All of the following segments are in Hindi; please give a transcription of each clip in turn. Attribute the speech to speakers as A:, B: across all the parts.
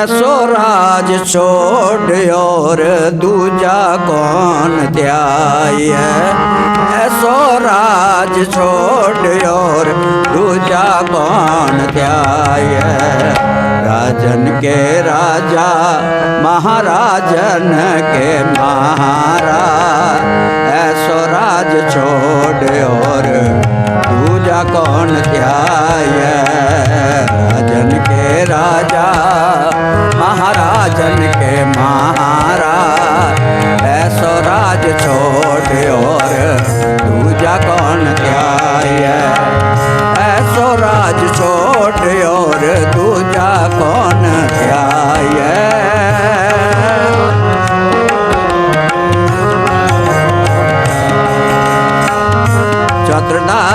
A: ऐसो राज छोड़ और दूजा कौन ध्याय ऐसो राज छोड़ और दूजा कौन ध्याय राजन के राजा, महाराजन के महाराज ऐसो राज छोड़ और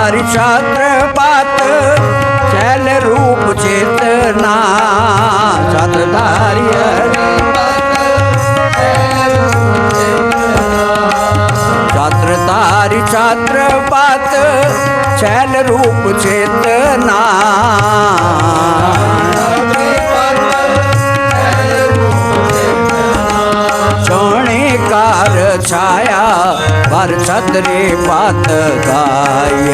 A: चत्रधारी छत्रपात चैल रूप चेतना चत्रधारी छत्रधारी छत्रपात चैल रूप चेतना कार छाया पर छतरी पात गाय।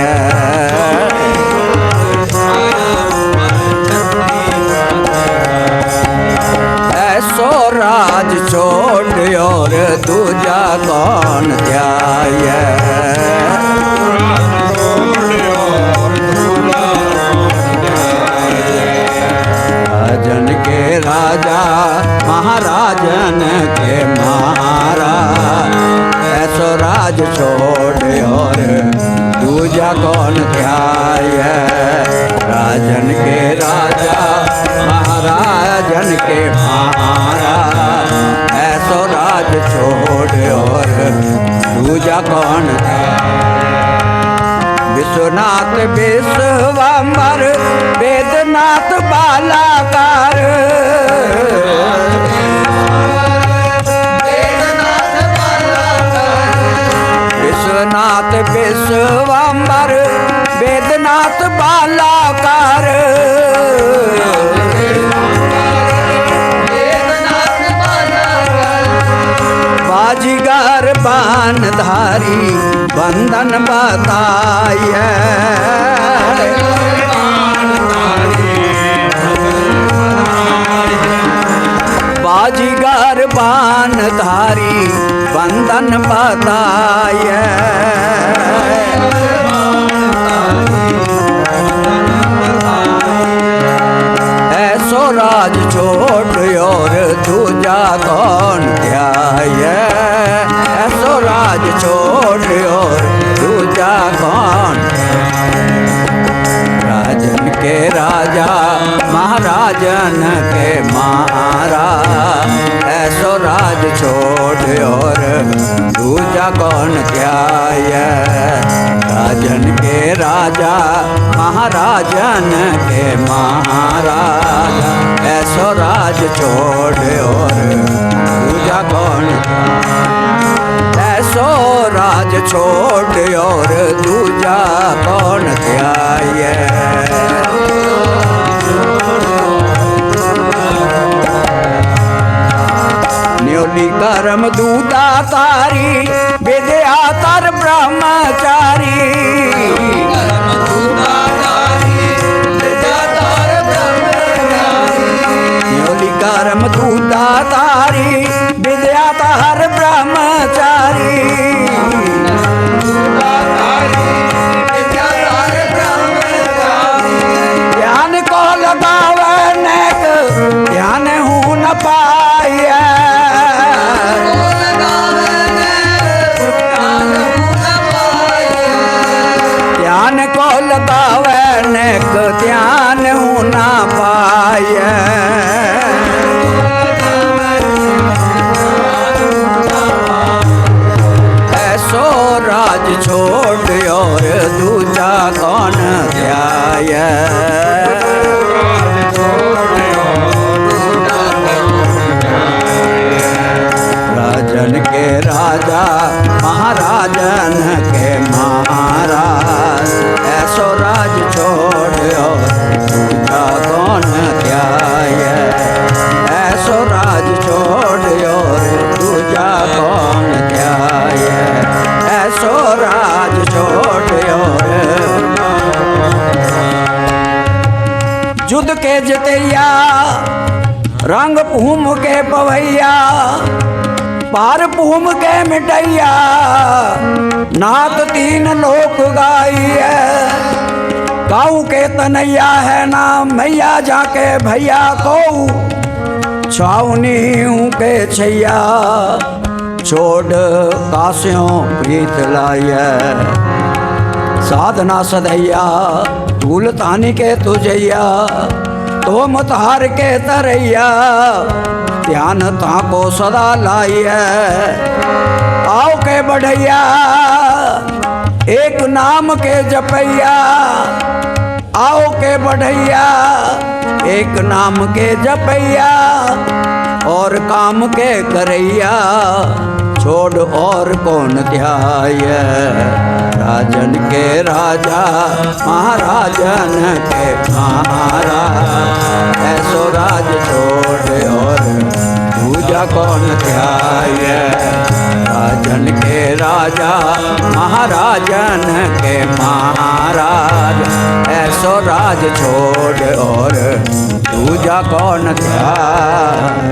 A: ऐसो राज छोड़ और दूजा कौन ध्याय राज छोड़ और दूजा कौन ध्याय राजन के राजा, महाराजन के महाराज। ऐसो राज छोड़ और दूजा कौन विश्वनाथ विश्वम्बर वेदनाथ बाजीगर बान धारी बंधन बताय बाजीगर बान धारी बंधन बताय ऐसो राज छोड़ और दूजा दूजा कौन ध्याय राजन के राजा, महाराजन के महाराज। ऐसो राज छोड़ और दूजा कौन ऐसो राज छोड़ और दूजा कौन ध्याय कर्म भैया रंग भूम के पवैया, पार भूम के मिटैया नात तीन लोक गाई है काऊ के तनैया है नाम, मैया जाके भैया को छावनी के छैया छोड़ कास्यों प्रीत लाइया साधना सदैया तूल तानी के तुझैया तो मतहार के तरैया। ध्यान ताको सदा लाइया आओ के बढ़ैया, एक नाम के जपैया। आओ के बढ़ैया, एक नाम के जपैया। और काम के करैया, छोड़ और कौन ध्याय राजन के राजा, महाराजन के महाराज। ऐसो राज छोड़ और पूजा कौन ध्याय? राजन के राजा, महाराजन के महाराज। ऐसो राज छोड़ और पूजा कौन ध्याय?